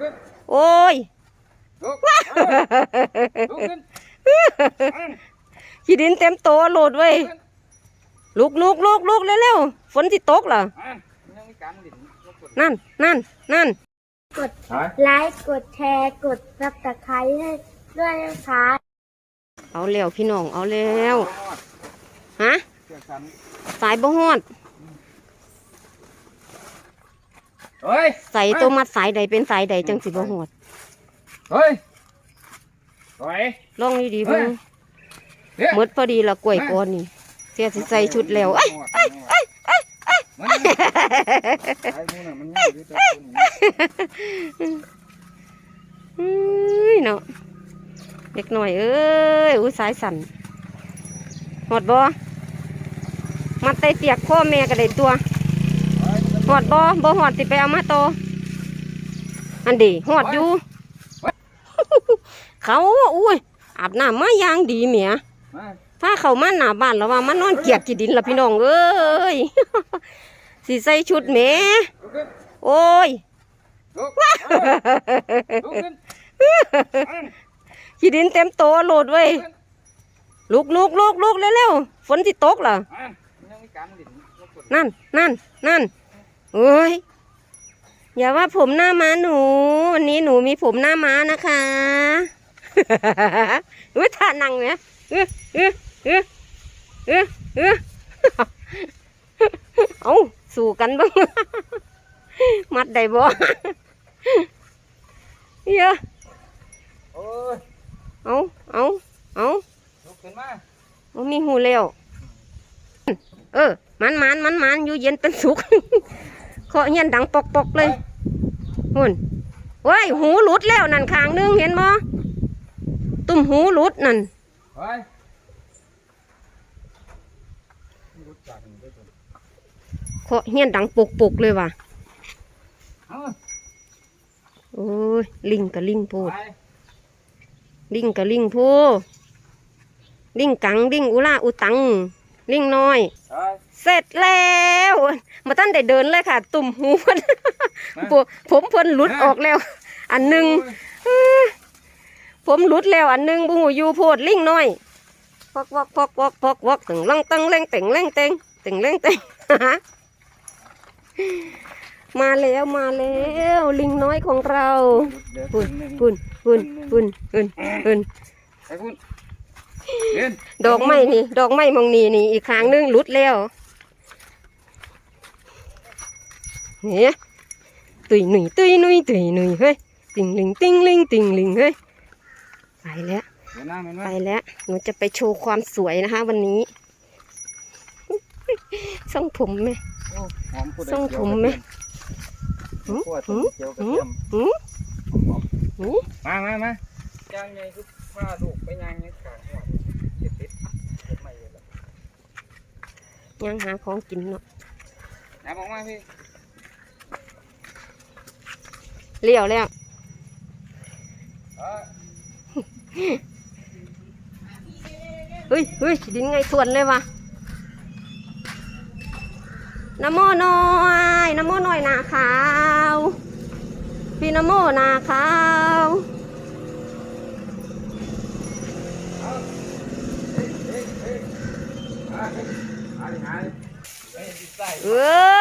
ขึ้นโอ้ยลุกลุกขึ้นขี้ดินเต็มโตโหลดเว้ยขึ้นลุกลุกลุกลุกเร็วๆฝนที่ตกเหรออะยังมีการดิ่นลุกขึ้นนั่นนั่นนั่นกดหายไลค์กดแชร์กดซับสไครต์ให้ด้วยนะคะเอาแล้วพี่น้องเอาแล้วฮะเชือกสันสายบ่ฮอด เฮ้ยใส่ตัวมัดสายใดเป็นสายใดจังสิบ่ฮอดเฮ้ยไหวลองดีๆเบิ่งเฮ้ยหมดพอดีละกล้วยก้อนนี่เสียสิใส่ชุดแล้วเอ้ยเอ้ยเอ้ยเอ้ยเอ้ยมันไอ้มูน่ะมันง่ายที่จะขึ้นเอ้ยเนาะเด็กหน่อยเอ้ยอุ้ยสายสั่นหอดบ่มัดไตเตียกพ่อแม่ก็ได้ตัว หอดบ่บ่หอดสิไปเอามาโตออันดีหอดอยู่ เขาอุ้ยอาบน้ำมาอย่างดีเมียมาถ้าเขามาหน้าบ้านแล้วว่ามันนอนเกียกกีดินละพี่น้องเอ้ยสิใส่ชุดแหมลุกขึ้นโอ้ยลุกลุกขึ้นอะขี้ดินเต็มโตโหลดเว้ยลุกลุกลุกลุกเร็วๆฝนที่ตกเหรออะยังมีการดิ่นลุกขึ้นนั่นนั่น นั่นเอ้ยอย่าว่าผมหน้าม้าหนู วันนี้หนูมีผมหน้าม้านะคะเฮ้ยท่านั่งเนี่ยเออเออเออเออเออเอาสู้กันบ้างมัดได้บ่เยอะโอ้ยเอาเอาเอาลุกขึ้นมาเอามีหูแล้วเออมันมันมันมันอยู่เย็นเป็นสุข เคาะเฮียนดังปอกปอกเลยหุ่นโอ้ยหูหลุดแล้วนั่นข้างหนึงเห็นบ่ตุ่มหูหลุดนั่นไปลุกจากนี่ด้วยตัวเคาะเฮียนดังปกปกเลยว่ะเอาโอ้ยลิงกับลิงโพดไปลิงกับลิงโพลิงกังลิงอุลาอุตังลิงน้อยไป เสร็จแล้วมาตั้นได้เดินเลยค่ะ ตุ่มหูเพิ่นผมผมเพิ่นหลุดออกแล้ว อันหนึ่งผมหลุดแล้วอันหนึ่งบุหูอยู่โพดลิงน้อยพอกวอกพอกวอกพอกวอกตึงลังตังเล่งเต่งเล่งเต่งตึงเล่งเต่งมาแล้วมาแล้วลิงน้อยของเราเดี๋ยวปุ่นหนึ่งปุ่นปุ่นปุ่นปุ่นปุ่นไปพุ่นเดินดอกไม้นี่ ดอกไม้มองนี่นี่อีกครั้งหนึงหลุดแล้ว เนี่ยตุยหนุ่ยตุยหนุ่ยตุยหนุ่ยเฮ้ยติงลิงติงลิงติงลิงเฮ้ยไปแล้วเดี๋ยวหน้ามันไปไว้แล้วหนูจะไปโชว์ความสวยนะคะ วันนี้ส่งผมไหมโอ้หอมพูดได้ทรงเกี่ยวผมกับไหมเทียมคั่วต้นเกี่ยวกับหืเทีมยมหืมหอมหืมมามามาย่างไงคือพาลูกไปย่างไงกลางหัวเจ็บติดเจ็บไม่เลยล่ะยังหาของกินเนาะน้ำออกมาพี่ เลี้ยวแล้วเอ้ยเฮ้ยเฮ้ยดินไงทวนเลยวะน้ำโมน้อยน้ำโมน้อยนาขาว พี่น้ำโมนาขาวมาดิมาดิเฮ้ยดิใส่เอ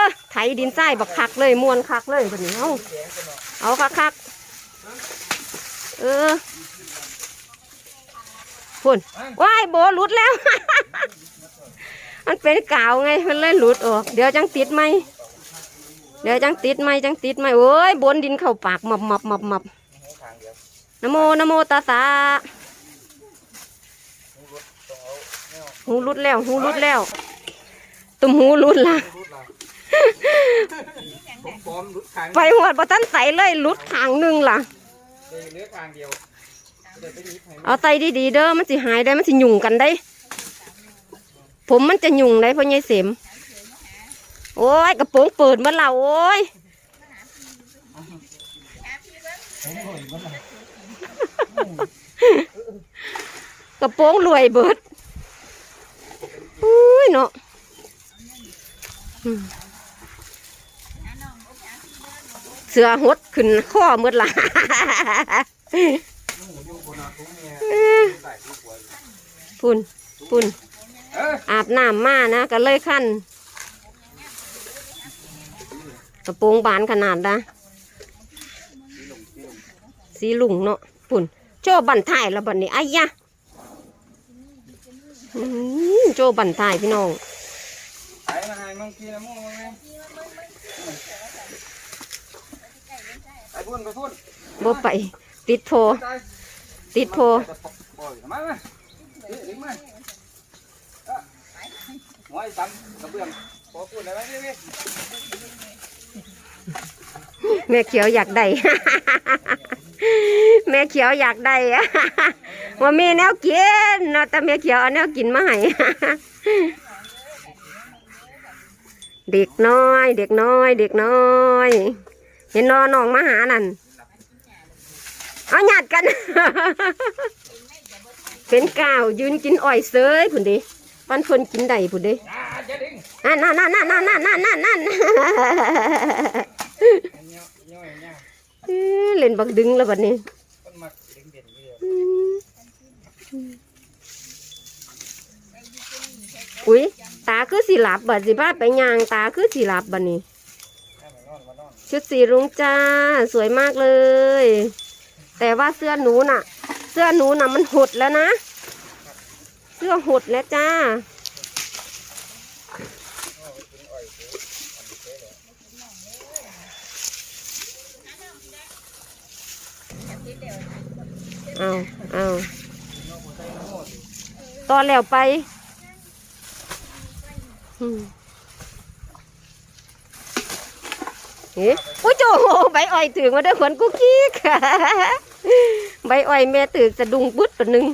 อไถดินทรายบักคักเลยมวนคักเลยแบบนี้เอาแดงกัน เอาคักคักเออพุ่นว้ายโบหลุดแล้ว มันเป็นกาวไงมันเลยหลุดออก เดี๋ยวจังติดไหมเดี๋ยวจังติดไหมจังติดไหมโอ้ยบนดินเข้าปากหมับหมับมับมับหูทางเดียวนโมนโมตาสาหูรุดแล้ว หูหลุดแล้ว ตุ่มหูหลุดละ ผมพร้อมรุดทางไปหัวบ่ทันใส่เลยหลุดขางหนึ่งล่ะ เดี๋ยวเหลือทางเดียวเดี๋ยวไปหยิบให้เอาใส่ดีๆเด้อมันสิหายได้มันสิหยุ่งกันได้ ผมมันจะหยุ่งได้เพราะยายเสมโอ้ยกระโปรงเปิดมาแล้วโอ้ยกระโปรงรวยเบิดอุ้ยเนาะอืม สือหดขึ้นข้อหมดละหมูอละพุ่นพุ่นอาบน้ำมานะก็เลยขั้นกระโปรงบานขนาดนะสีลุงเนาะพุ่นโจบันถ่ายแล้วบันนี้ไอ้ยะโจบันถ่ายพี่น้องไปมาให้มังกี้นะมึงมึงไงไป พุ่นไปพุ่นบ่ไป ติดโพไปติดโพ โอ้ยมามานี่ลิงมาเอ้อหัวไอ้ตั้มกระเบื้องพอพูดอะไรไหมพี่พี่แม่เขียวอยากได้ แม่เขียวอยากได้ ว่ามีแนวกินเนาะแต่แม่เขียวเอาแนวกินมาให้ เด็กน้อย เด็กน้อย เด็กน้อย เห็นนอน้องมาหานั่นเอาหยาดกัน เป็นก้าวยืนกินอ่อยเซยผุนดิปันเพิ่นกินได้ผุนดิอ่านั่นนั่นนั่นนั่นนั่นนั่นนั่นเล่นบักดึงแล้วบัดนี้อุ้ยตาคือสีหลับแบบสิบ้าไปยางตาคือสีหลับแบบนี้ ชุดสีรุ้งจ้า สวยมากเลย แต่ว่าเสื้อหนูน่ะ เสื้อหนูน่ะมันหดแล้วนะ เสื้อหดแล้วจ้า เอาเอาตอนแล้วไป อืม อุ้ยโจใบอ้อยถึงมาด้วยขนกุ๊กกิ๊กใบอ้อยแม่ตื่นสะดุงบึดตัวหนึ่ง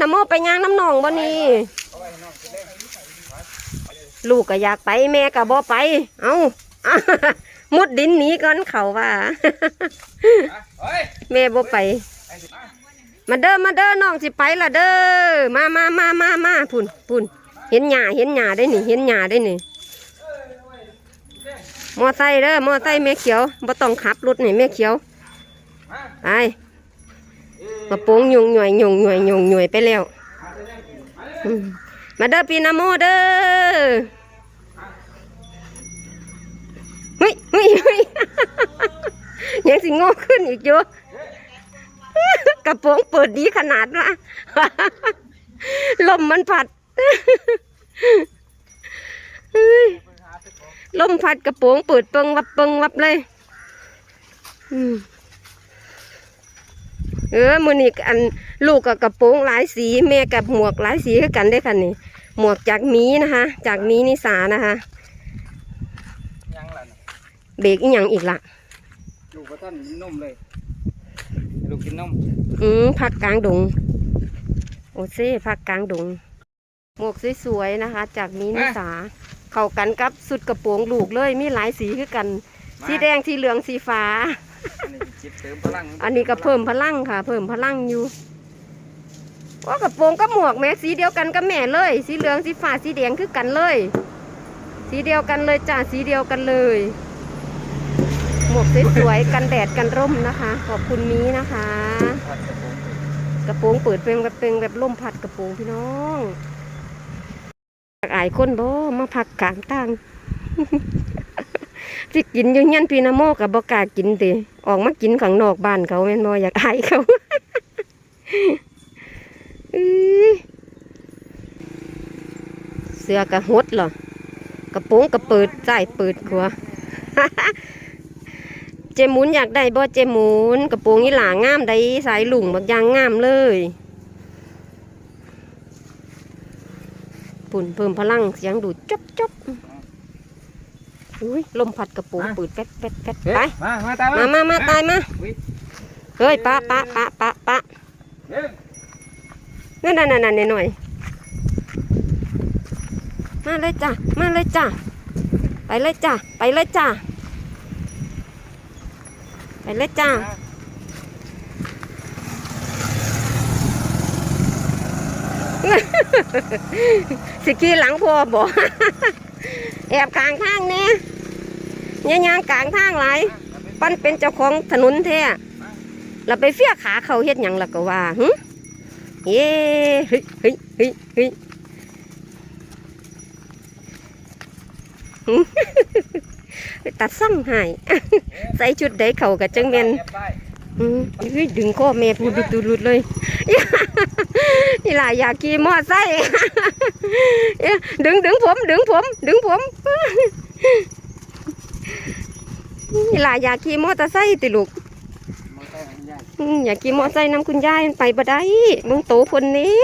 น้ำโมไปย่างน้ำหนองบ่นี่ลูกก็อยากไปแม่ก็บ่ไป เอ้ามุดดินหนีก่อนเขาว่า แม่บ่ไปมามาเด้อมาเด้อน้องสิไปละเด้อมามามามามาพุ่นพุ่นเห็นหญ้าเห็นหญ้าได้นี่เห็นหญ้าได้นี่ มอไซค์เด้อมอไซค์แม่เขียวบ่ต้องขับรถนี่แม่เขียวมาไปกระโปรงยุงหน่วยยุงหน่วยยุงหน่วยไปแล้วอืมมาเด้อปีนาโมเด้อเฮ้ยเฮ้ยเฮ้ยยังสิโง่ขึ้นอีกอยู่กระโปรงเปิดดีขนาดว่าลมมันพัดเฮ้ย ลมพัดกระโปรงเปิดเปิงวับเปิงวับเลยอืมเออมือนี่อันลูกกับกระโปรงหลายสีแม่กับหมวกหลายสีคือกันได้อค่ะนี่หมวกจากหมีนะคะ จากหมีนิสานะคะยังล่ะน่ะเบรกอีหยังอีกละลูกก็ท่านนุ่มเลยลูกกินนมอืมพักกลางดง โอเซ่พักกลางดง หมวกสวยๆนะคะ จากหมีนิสา เข้ากันกับสุดกระโปรงลูกเลยมีหลายสีคือกัน สีแดงสีเหลืองสีฟ้าอันนี้จิตเติมพลังอันนี้ก็เพิ่มพลังค่ะ เพิ่มพลังอยู่ว่ากระโปรงก็หมวกแม่สีเดียวกันกับแม่เลย สีเหลืองสีฟ้าสีแดงคือกันเลย สีเดียวกันเลยจ้าสีเดียวกันเลย หมวกสวยๆกันแดดกันร่มนะคะ ขอบคุณนี้นะคะ กระโปรงเปิดเป็นแบบเป็นแบบล่มพัดกระโปรงพี่น้องอยากอายคนบ่มาพักกลางทางสิกินอยู่ยันพี่นาโมกับบ่กล้ากินติออกมากินข้างนอกบ้านเขาแม่นบ่อยากอายเขาเสื้อกระหดเหรอกระโปรงกระเปิดใจเปิดขัวเจมุนอยากได้บ่เจมุนกระโปรงนี่หลางามได้สายหลุงบักยางงามเลย ปุ่นเพิ่มพลังเสียงดูดจบจบอุ้ยลมพัดกระโปรงเปิดแป๊ดแป๊ดแป๊ดไปมา มาตามมามามาตายมาอุ๊ยเฮ้ยปะปะปะปะปะเด้อนั่นนั่นนั่นหน่อยมาเลยจ้ะมาเลยจ้ะไปเลยจ้ะไปเลยจ้ะไปเลยจ้ะ สิขี่หลังพอบอกแอบข้างข้างเนี่ยเนี่ยางกลางทางหลายปั้นเป็นเจ้าของถนนแท้เราไปเฟี้ยขาเขาเฮ็ดหยังล่ะก็ว่าหึเย้เฮ้ยเฮ้ยเฮ้ยเฮ้ยหึตัดสั่งให้ใส่ชุดใดเขากับจังแม่น เก็บได้อืมเฮ้ยดึงข้อแม่พูดดุลุดเลยนี่ล่ะอยากขี่มอไซค์ดึงดึงผม ดึงผม ดึงผมนี่ล่ะอยากขี่มอเตอร์ไซค์ติลูกอยากขี่มอไซค์นำคุณยายไปบ่ได้มึงโตคนนี้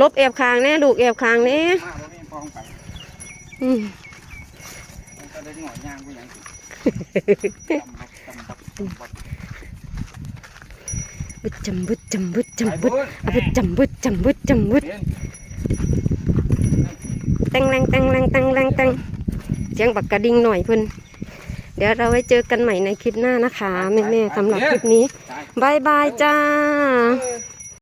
ลบแอบคางแน่ลูกแอบคางแน่มาบ่มีฟองไปอืมมันก็ได้หน่อยยางกูหยังสิตำบักตำบักตำบักบึดจำบึดจำบึดไปจำบึดพุ่นอะบึดจำบึดจำบึดจำบึดเห็นแตงแรงแตงแรงแตงแรงแตงเสียงบักกระดิ่งหน่อยเพิ่นเดี๋ยวเราไว้เจอกันใหม่ในคลิปหน้านะคะแม่ๆสำหรับคลิปนี้ตายบายบายจ้าเออ